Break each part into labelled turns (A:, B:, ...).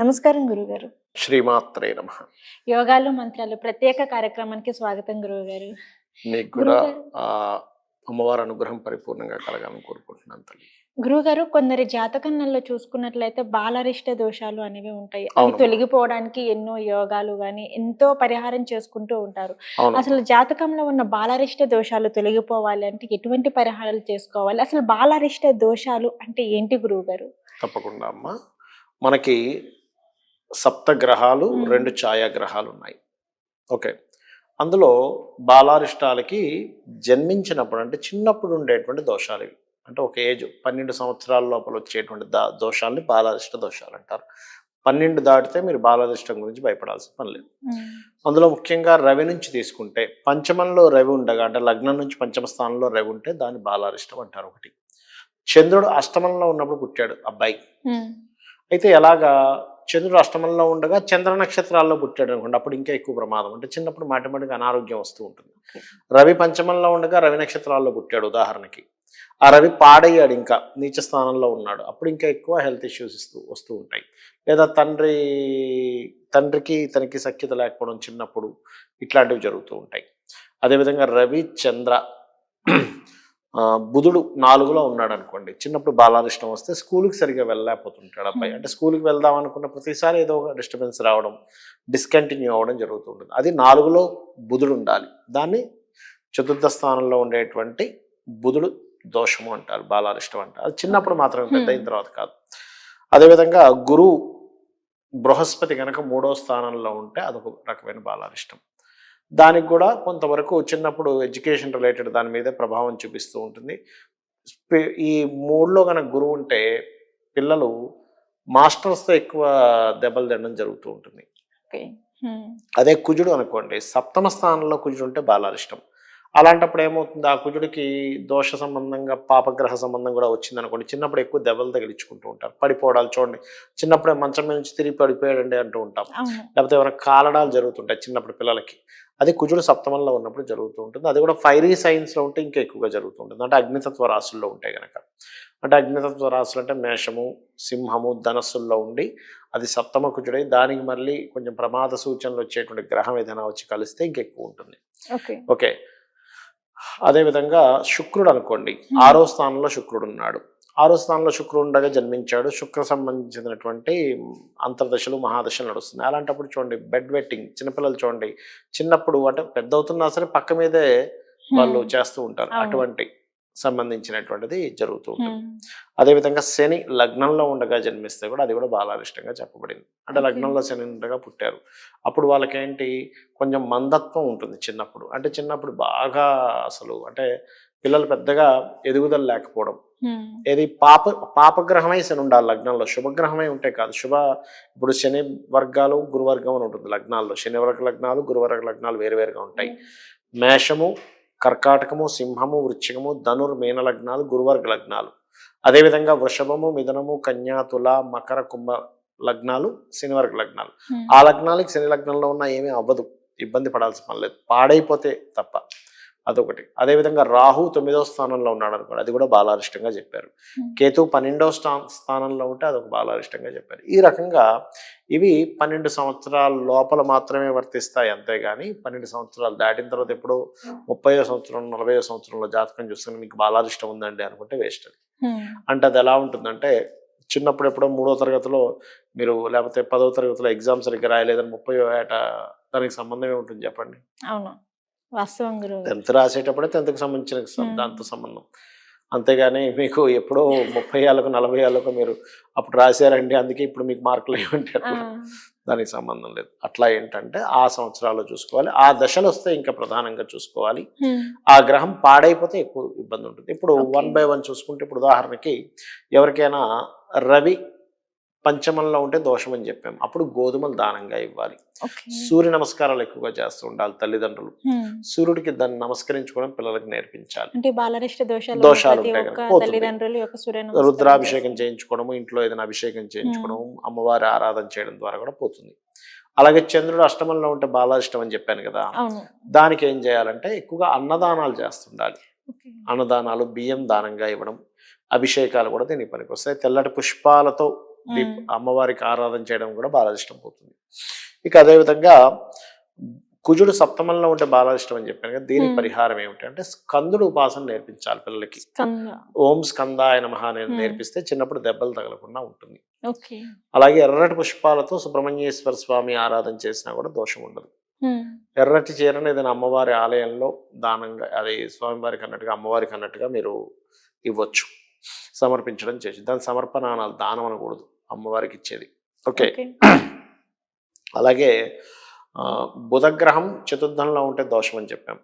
A: నమస్కారం గురుగారు
B: శ్రీమాత్రే నమ.
A: యోగాలు మంత్రాలు ప్రత్యేక కార్యక్రమానికి స్వాగతం గురువుగారు.
B: మీకు కూడా. ఆ అమ్మవారి అనుగ్రహం పరిపూర్ణంగా కలగాలని కోరుకుంటున్నాను తల్లి.
A: గురువుగారు కొందరి జాతకంలో చూసుకున్నట్లయితే బాలరిష్ట దోషాలు అనేవి ఉంటాయి. అవి
B: అవును.
A: తొలగిపోవడానికి ఎన్నో యోగాలు గాని ఎంతో పరిహారం చేసుకుంటూ ఉంటారు.
B: అవును.
A: అసలు జాతకంలో ఉన్న బాలరిష్ట దోషాలు తొలగిపోవాలి అంటే ఎటువంటి పరిహారాలు చేసుకోవాలి? అసలు బాలరిష్ట దోషాలు అంటే ఏంటి గురువుగారు?
B: తప్పకుండా అమ్మ. మనకి సప్త గ్రహాలు. రెండు ఛాయాగ్రహాలు ఉన్నాయి ఓకే. అందులో బాలారిష్టాలకి జన్మించినప్పుడు అంటే చిన్నప్పుడు ఉండేటువంటి దోషాలు ఇవి. అంటే ఒక ఏజ్ పన్నెండు సంవత్సరాల లోపల వచ్చేటువంటి దా దోషాలని బాలారిష్ట దోషాలు అంటారు. పన్నెండు దాటితే మీరు బాలారిష్టం గురించి భయపడాల్సిన పని లేదు. అందులో ముఖ్యంగా రవి నుంచి తీసుకుంటే పంచమంలో రవి ఉండగా అంటే లగ్నం నుంచి పంచమ స్థానంలో రవి ఉంటే దాన్ని బాలారిష్టం అంటారు ఒకటి. చంద్రుడు అష్టమంలో ఉన్నప్పుడు పుట్టాడు అబ్బాయి. అయితే ఎలాగా చంద్రుడు అష్టమంలో ఉండగా చంద్ర నక్షత్రాల్లో పుట్టాడు అనుకోండి అప్పుడు ఇంకా ఎక్కువ ప్రమాదం. అంటే చిన్నప్పుడు మాటిమాటికి అనారోగ్యం వస్తూ ఉంటుంది. రవి పంచమంలో ఉండగా రవి నక్షత్రాల్లో పుట్టాడు ఉదాహరణకి. ఆ రవి పాడయ్యాడు ఇంకా నీచ స్థానంలో ఉన్నాడు. అప్పుడు ఇంకా ఎక్కువ హెల్త్ ఇష్యూస్ ఇస్తూ వస్తూ ఉంటాయి. లేదా తండ్రి తండ్రికి తనకి సఖ్యత లేకపోవడం చిన్నప్పుడు ఇట్లాంటివి జరుగుతూ ఉంటాయి. అదేవిధంగా రవి చంద్ర బుధుడు నాలుగులో ఉన్నాడు అనుకోండి చిన్నప్పుడు బాలారిష్టం వస్తే స్కూల్కి సరిగా వెళ్ళలేకపోతుంటాడు అబ్బాయి. అంటే స్కూల్కి వెళ్దాం అనుకున్న ప్రతిసారి ఏదో ఒక డిస్టర్బెన్స్ రావడం డిస్కంటిన్యూ అవ్వడం జరుగుతూ ఉంటుంది అది నాలుగులో బుధుడు ఉండాలి. దాన్ని చతుర్థ స్థానంలో ఉండేటువంటి బుధుడు దోషము అంటారు బాలారిష్టం అంటారు. అది చిన్నప్పుడు మాత్రమే పెద్ద అయిన. తర్వాత కాదు. అదేవిధంగా గురువు బృహస్పతి కనుక మూడో స్థానంలో ఉంటే అదొక రకమైన బాలారిష్టం. దానికి కూడా కొంతవరకు చిన్నప్పుడు ఎడ్యుకేషన్ రిలేటెడ్ దాని మీదే ప్రభావం చూపిస్తూ ఉంటుంది. ఈ మూడులో కనుక గురువు ఉంటే పిల్లలు మాస్టర్స్తో ఎక్కువ దెబ్బలు తినడం జరుగుతూ ఉంటుంది. అదే కుజుడు అనుకోండి సప్తమ స్థానంలో కుజుడు ఉంటే బాలారిష్టం అలాంటప్పుడు ఏమవుతుంది? ఆ కుజుడికి దోష సంబంధంగా పాపగ్రహ సంబంధం కూడా వచ్చింది అనుకోండి చిన్నప్పుడు ఎక్కువ దెబ్బలు తగిలించుకుంటూ ఉంటారు. పడిపోవడాలు చూడండి చిన్నప్పుడే మంచం మీద నుంచి తిరిగి పడిపోయాడండి అంటూ ఉంటాం. లేకపోతే ఏమైనా కాలడాలు జరుగుతుంటాయి చిన్నప్పుడు పిల్లలకి. అది కుజుడు సప్తమంలో ఉన్నప్పుడు జరుగుతూ ఉంటుంది. అది కూడా ఫైరీ సైన్స్లో ఉంటే ఇంకా ఎక్కువగా జరుగుతూ ఉంటుంది. అంటే అగ్నితత్వ రాశుల్లో ఉంటాయి కనుక అంటే అగ్నితత్వ రాశులు అంటే మేషము సింహము ధనస్సుల్లో ఉండి అది సప్తమ కుజుడై దానికి మళ్ళీ కొంచెం ప్రమాద సూచనలు వచ్చేటువంటి గ్రహం ఏదైనా వచ్చి కలిస్తే ఇంకెక్కువ ఉంటుంది.
A: ఓకే.
B: అదేవిధంగా శుక్రుడు అనుకోండి. ఆరో స్థానంలో శుక్రుడు ఉన్నాడు. ఆరో స్థానంలో శుక్రుడు ఉండగా జన్మించాడు శుక్ర సంబంధించినటువంటి అంతర్దశలు మహాదశలు నడుస్తున్నాయి అలాంటప్పుడు చూడండి బెడ్ వెట్టింగ్ చిన్నపిల్లలు చూడండి చిన్నప్పుడు అంటే పెద్ద అవుతున్నా సరే పక్క మీదే వాళ్ళు. చేస్తూ ఉంటారు. అటువంటి సంబంధించినటువంటిది జరుగుతూ ఉంటుంది. అదేవిధంగా శని లగ్నంలో ఉండగా జన్మిస్తే కూడా అది కూడా బాలారిష్టంగా చెప్పబడింది అంటే. లగ్నంలో శని ఉండగా పుట్టారు అప్పుడు వాళ్ళకేంటి కొంచెం మందత్వం ఉంటుంది చిన్నప్పుడు అంటే చిన్నప్పుడు బాగా అసలు అంటే పిల్లలు పెద్దగా ఎదుగుదల లేకపోవడం. ఏది పాప పాపగ్రహమై శని ఉండాలి లగ్నంలో. శుభగ్రహమై ఉంటే కాదు. శుభ ఇప్పుడు శని వర్గాలు గురువర్గం అని ఉంటుంది లగ్నాల్లో. శని వర్గ లగ్నాలు గురువర్గ లగ్నాలు వేరువేరుగా ఉంటాయి. మేషము కర్కాటకము సింహము వృశ్చికము ధనుర్ మీన లగ్నాలు గురువర్గ లగ్నాలు. అదేవిధంగా వృషభము మిథునము కన్యా తుల మకర కుంభ లగ్నాలు శనివర్గ లగ్నాలు. ఆ లగ్నాలకి శని లగ్నంలో ఉన్న ఏమీ అవ్వదు. ఇబ్బంది పడాల్సిన పని లేదు. పాడైపోతే తప్ప. అదొకటి. అదేవిధంగా రాహు తొమ్మిదో స్థానంలో ఉన్నాడు అనుకోండి అది కూడా బాలారిష్టంగా చెప్పారు. కేతు పన్నెండో స్థా స్థానంలో ఉంటే అదొక బాలారిష్టంగా చెప్పారు. ఈ రకంగా ఇవి పన్నెండు సంవత్సరాల లోపల మాత్రమే వర్తిస్తాయి అంతేగాని పన్నెండు సంవత్సరాలు దాటిన తర్వాత ఎప్పుడో ముప్పయో సంవత్సరం నలభైయో సంవత్సరంలో జాతకం చూసుకుని మీకు బాలారిష్టం ఉందండి అనుకుంటే వేస్ట్ అది. అంటే అది ఎలా ఉంటుందంటే చిన్నప్పుడు ఎప్పుడో మూడో తరగతిలో మీరు లేకపోతే పదో తరగతిలో ఎగ్జామ్ సరిగ్గా రాయలేదని ముప్పై ఏట దానికి సంబంధం ఏముంటుంది చెప్పండి.
A: అవును. వాస్తవం గురువు
B: టెన్త్ రాసేటప్పుడే టెన్త్కి సంబంధించిన. దాంతో సంబంధం. అంతేగాని మీకు ఎప్పుడో ముప్పై ఏళ్ళకు నలభై ఏళ్ళకు మీరు అప్పుడు రాశారండి. అందుకే ఇప్పుడు మీకు మార్కులు ఏమంటే అట్లా. దానికి సంబంధం లేదు. అట్లా ఏంటంటే ఆ సంవత్సరాల్లో చూసుకోవాలి. ఆ దశలు వస్తే ఇంకా ప్రధానంగా చూసుకోవాలి. ఆ గ్రహం పాడైపోతే ఎక్కువ ఇబ్బంది ఉంటుంది. ఇప్పుడు. వన్ బై వన్ చూసుకుంటే ఇప్పుడు ఉదాహరణకి ఎవరికైనా రవి పంచమంలో ఉంటే దోషం అని చెప్పాం అప్పుడు గోధుమలు దానంగా ఇవ్వాలి. సూర్య నమస్కారాలు ఎక్కువగా చేస్తూ ఉండాలి తల్లిదండ్రులు. సూర్యుడికి దాన్ని నమస్కరించుకోవడం పిల్లలకి నేర్పించాలి.
A: దోషాలు
B: ఉంటాయి రుద్రాభిషేకం. చేయించుకోవడము ఇంట్లో ఏదైనా అభిషేకం చేయించుకోవడం అమ్మవారి ఆరాధన చేయడం ద్వారా కూడా పోతుంది. అలాగే చంద్రుడు అష్టమంలో ఉంటే బాలారిష్టం అని చెప్పాను కదా దానికి ఏం చేయాలంటే ఎక్కువగా అన్నదానాలు చేస్తుండాలి. అన్నదానాలు బియ్యం దానంగా ఇవ్వడం అభిషేకాలు కూడా దీనికి పనికి వస్తాయి తెల్లటి పుష్పాలతో. అమ్మవారికి ఆరాధన చేయడం కూడా బాలారిష్టం పోతుంది. ఇక అదేవిధంగా కుజుడు సప్తమంలో ఉంటే బాలారిష్టం అని చెప్పాను కదా
A: మ్మ్.
B: పరిహారం ఏమిటి అంటే స్కందుడు ఉపాసన నేర్పించాలి పిల్లలకి.
A: స్కంద.
B: ఓం నమః అనేది
A: మ్మ్.
B: నేర్పిస్తే చిన్నప్పుడు దెబ్బలు తగలకుండా ఉంటుంది. అలాగే ఎర్రటి పుష్పాలతో సుబ్రహ్మణ్యేశ్వర స్వామి ఆరాధన చేసినా కూడా దోషం ఉండదు. ఎర్రటి చీరను ఏదైనా అమ్మవారి ఆలయంలో దానంగా అది స్వామివారికి అన్నట్టుగా అమ్మవారికి అన్నట్టుగా మీరు ఇవ్వచ్చు. సమర్పించడం చేసి దాని సమర్పణ అనాలి దానం అనకూడదు. అమ్మవారికి ఇచ్చేది ఓకే. అలాగే బుధగ్రహం చతుర్థంలో ఉంటే దోషం అని చెప్పాం.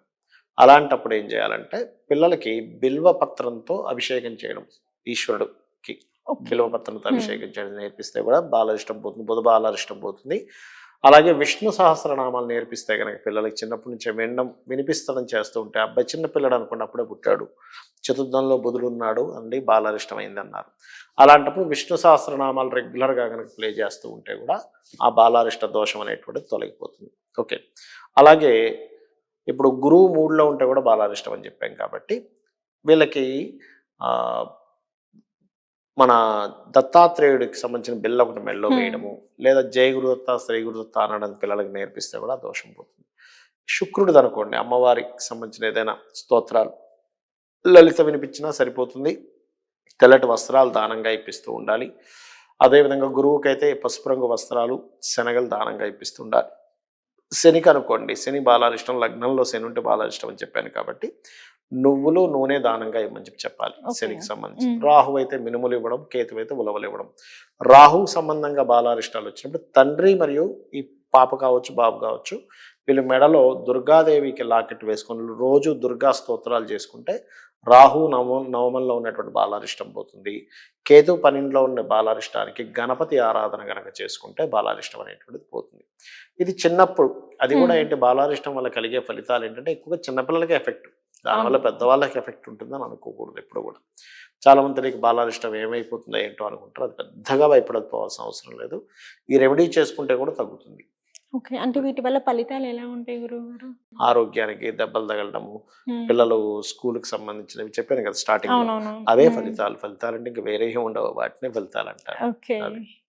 B: అలాంటప్పుడు ఏం చేయాలంటే పిల్లలకి బిల్వ పత్రంతో అభిషేకం చేయడం ఈశ్వరుడుకి
A: ఓకే.
B: బిల్వ పత్రంతో
A: Hmm.
B: అభిషేకం చేయడం నేర్పిస్తే కూడా బాలరిష్టం పోతుంది బుధ బాలరిష్టం పోతుంది. అలాగే విష్ణు సహస్రనామాలు నేర్పిస్తే కనుక పిల్లలకి చిన్నప్పటి నుంచే వినడం వినిపిస్తడం చేస్తూ ఉంటే అబ్బాయి చిన్న పిల్లడు అప్పుడే పుట్టాడు. చతుర్థంలో బుధుడు ఉన్నాడు అండి బాలరిష్టం అయింది అన్నారు అలాంటప్పుడు విష్ణు సహస్రనామాలు రెగ్యులర్గా కనుక ప్లే చేస్తూ ఉంటే కూడా ఆ బాలారిష్ట దోషం అనేటువంటిది తొలగిపోతుంది. ఓకే. అలాగే ఇప్పుడు గురువు మూడులో ఉంటే కూడా బాలారిష్టం అని చెప్పాం కాబట్టి వీళ్ళకి మన దత్తాత్రేయుడికి సంబంధించిన బిల్ల ఒకటి
A: Hmm.
B: వేయడము లేదా జయ గురుదత్త శ్రీ గురుదత్త అనడం పిల్లలకి నేర్పిస్తే కూడా దోషం పోతుంది. శుక్రుడిది అనుకోండి అమ్మవారికి సంబంధించిన ఏదైనా స్తోత్రాలు లలిత వినిపించినా సరిపోతుంది. తెల్లటి వస్త్రాలు దానంగా ఇప్పిస్తూ ఉండాలి. అదేవిధంగా గురువుకి అయితే పసుపు రంగు వస్త్రాలు శనగలు దానంగా ఇప్పిస్తూ ఉండాలి. శనికి అనుకోండి శని బాలారిష్టం లగ్నంలో శని ఉంటే బాలారిష్టం అని చెప్పాను కాబట్టి నువ్వులు నూనె దానంగా ఇవ్వమని చెప్పి చెప్పాలి. శనికి సంబంధించి. రాహు అయితే మినుములు ఇవ్వడం కేతు అయితే ఉలవలు ఇవ్వడం. రాహు సంబంధంగా బాలారిష్టాలు వచ్చినప్పుడు తండ్రి మరియు ఈ పాప కావచ్చు బాబు కావచ్చు వీళ్ళు మెడలో దుర్గాదేవికి లాకెట్ వేసుకొని రోజు దుర్గా స్తోత్రాలు చేసుకుంటే రాహు నవ నవమంలో ఉన్నటువంటి బాలారిష్టం పోతుంది. కేతు పన్నెండులో ఉన్న బాలారిష్టానికి గణపతి ఆరాధన గనక చేసుకుంటే బాలారిష్టం అనేటువంటిది పోతుంది. ఇది చిన్నప్పుడు అది కూడా. ఏంటి? బాలారిష్టం వల్ల కలిగే ఫలితాలు ఏంటంటే ఎక్కువగా చిన్నపిల్లలకి ఎఫెక్ట్. దానివల్ల. పెద్దవాళ్ళకి ఎఫెక్ట్ ఉంటుందని అనుకోకూడదు ఎప్పుడు కూడా. చాలా మంది తెలియక బాలారిష్టం ఏమైపోతుందో ఏంటో అనుకుంటారు. అది పెద్దగా భయపడకపోవాల్సిన అవసరం లేదు. ఈ రెమెడీ చేసుకుంటే కూడా తగ్గుతుంది.
A: ఓకే. అంటే వీటి వల్ల ఫలితాలు ఎలా ఉంటాయి గురువు గారు
B: ఆరోగ్యానికి దెబ్బలు తగలడము. పిల్లలు స్కూల్కి సంబంధించినవి చెప్పాను కదా స్టార్టింగ్ అవే. ఫలితాలు ఫలితాలు. అంటే ఇంకా వేరే ఉండవు. వాటినే ఫలితాలు అంటారు.